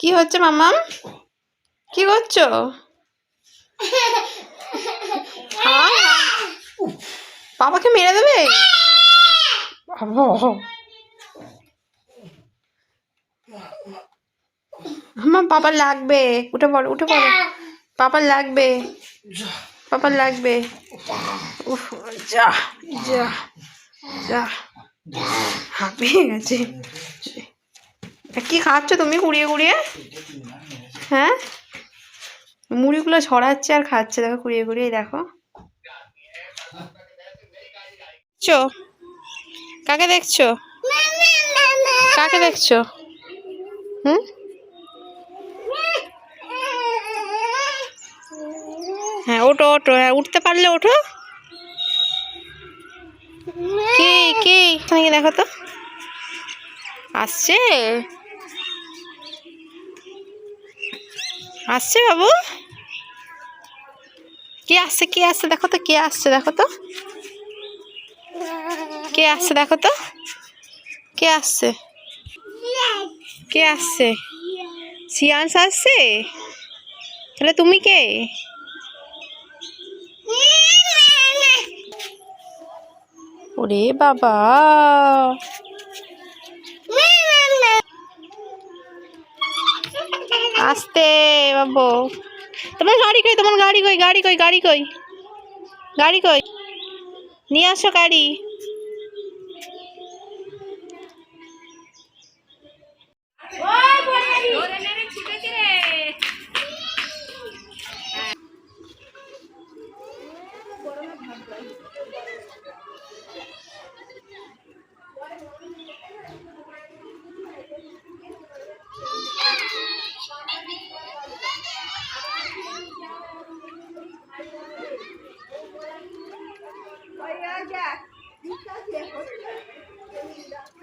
কি হচ্ছে মামাম কি করছ। বাবাকে মেরে দেবে? বাবা আমার বাবার লাগবে। উঠে পড়ো উঠে পড়ো। বাবার লাগবে। বাবার লাগবে। উফ, যা যা যা। হাঁপিয়ে গেছে। কি খাচ্ছ তুমি কুড়িয়ে কুড়িয়ে? হ্যাঁ? মুড়িগুলো ছড়াচ্ছে আর খাচ্ছে, দেখো কুড়িয়ে কুড়িয়ে দেখো। চো কাকে দেখছ? কাকে দেখছ? হুম? হ্যাঁ ওঠো ওঠো হ্যাঁ উঠতে পারলে ওঠো। কি কি? এখানে দেখো তো? আসছে? আসছে বাবু? কে আসছে কে আসছে? দেখো তো, কে আসছে, দেখো তো। কে আসছে, দেখো তো। কে আসছে? কে আসছে? সিয়ান্স আসছে? তাহলে তুমি কে? ওরে বাবা। আসতে, বাবু। তোমার গাড়ি কই, তোমার গাড়ি কই গাড়ি কই গাড়ি কই গাড়ি কই? নিয়ে আসো গাড়ি। 姐，小姐我是的。